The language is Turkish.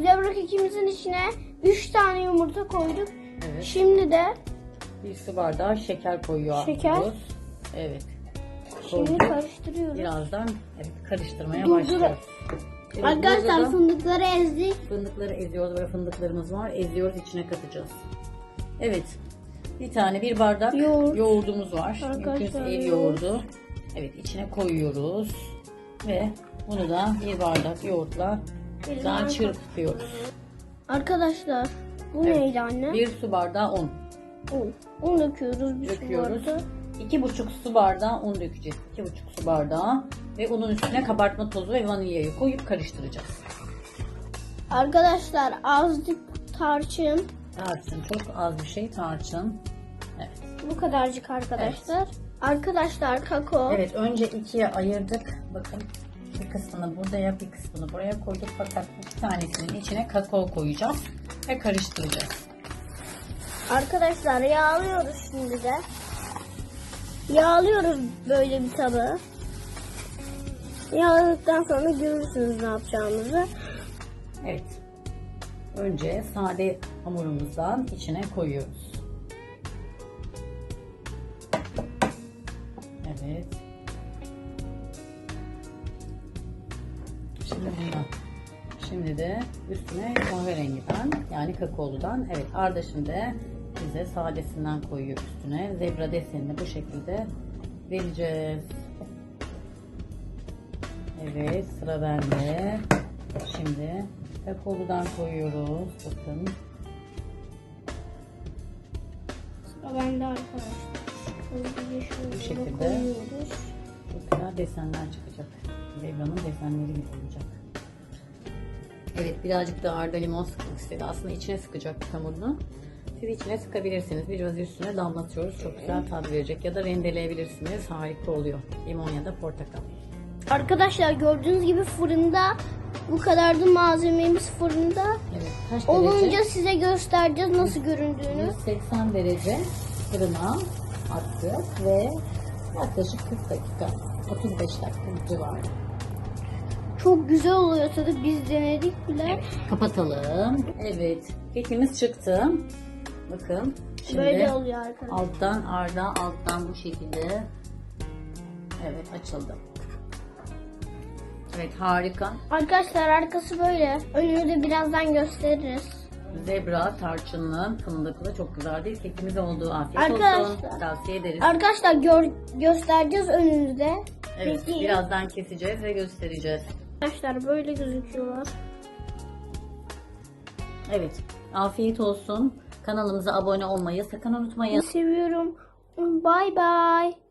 zebra kekimizin içine 3 tane yumurta koyduk. Evet. Şimdi de Bir su bardağı şeker koyuyor. Şeker. Artuz. Evet. şimdi Koyduk. karıştırıyoruz. Birazdan evet, karıştırmaya Dur, dur. başlıyoruz. Evet, Arkadaşlar fındıkları ezdik. fındıkları eziyoruz. Böyle fındıklarımız var. Eziyoruz içine katacağız. Evet. Bir tane bir bardak Yoğurt. yoğurdumuz var. Arkadaşlar, ev yoğurdu. Evet içine koyuyoruz. Ve bunu da bir bardak yoğurtla güzel çırpıyoruz. Arkadaşlar bu Evet. neydi anne? Bir su bardağı un. Un. Un döküyoruz bir su döküyoruz. bardağı. İki buçuk su bardağı un dökeceğiz. İki buçuk su bardağı. Ve unun üstüne kabartma tozu ve vanilyayı koyup karıştıracağız. Arkadaşlar azıcık tarçın. Tarçın çok az bir şey tarçın. Evet. Bu kadarcık arkadaşlar. Arkadaşlar kakao. Evet önce ikiye ayırdık. Bakın bir kısmını buraya bir kısmını buraya koyduk. Fakat iki tanesinin içine kakao koyacağız. Ve karıştıracağız. Arkadaşlar yağlıyoruz şimdi de. Yağlıyoruz böyle bir tabağı. Yağladıktan sonra görürsünüz ne yapacağımızı. Evet. Önce sade hamurumuzdan içine koyuyoruz. Evet. Şimdi bundan. Şimdi de üstüne kahverengiden yani kakaoludan. Evet Arda şimdi bize sadesinden koyuyor üstüne. Zebra desenini bu şekilde vereceğiz. Evet sıra bende. Şimdi kakaoludan koyuyoruz. Bakın. Sıra bende arkadaşlar. Bu şekilde. Çok güzel desenler çıkacak. Zebra'nın desenleri gibi olacak. Evet birazcık da Arda limon sıkmak istedi. Aslında içine sıkacaktık hamurunu. Siz içine sıkabilirsiniz. Biraz üstüne damlatıyoruz. Çok güzel tat verecek. Ya da rendeleyebilirsiniz. Harika oluyor. Limon ya da portakal. Arkadaşlar gördüğünüz gibi fırında bu kadardı malzememiz fırında. Evet kaç Olunca derece? size göstereceğiz nasıl göründüğünü. 180 derece fırına attık ve yaklaşık 40 dakika 35 dakika civarı. Çok güzel oluyor tadı. Biz denedik bile. Kapatalım. Evet. Kekimiz çıktı. Bakın. Şimdi Böyle oluyor arkadaşlar. alttan arda alttan bu şekilde. Evet açıldı. Evet harika. Arkadaşlar arkası böyle. Önünü de birazdan gösteririz. Zebra tarçınlı fındıklı çok güzel değil. Kekimiz olduğu afiyet olsun. Arkadaşlar. Tavsiye ederiz. Arkadaşlar gör, göstereceğiz önünüzde. Evet Peki. birazdan keseceğiz ve göstereceğiz. Arkadaşlar böyle gözüküyorlar. Evet afiyet olsun. Kanalımıza abone olmayı sakın unutmayın. Seviyorum. Bye bye.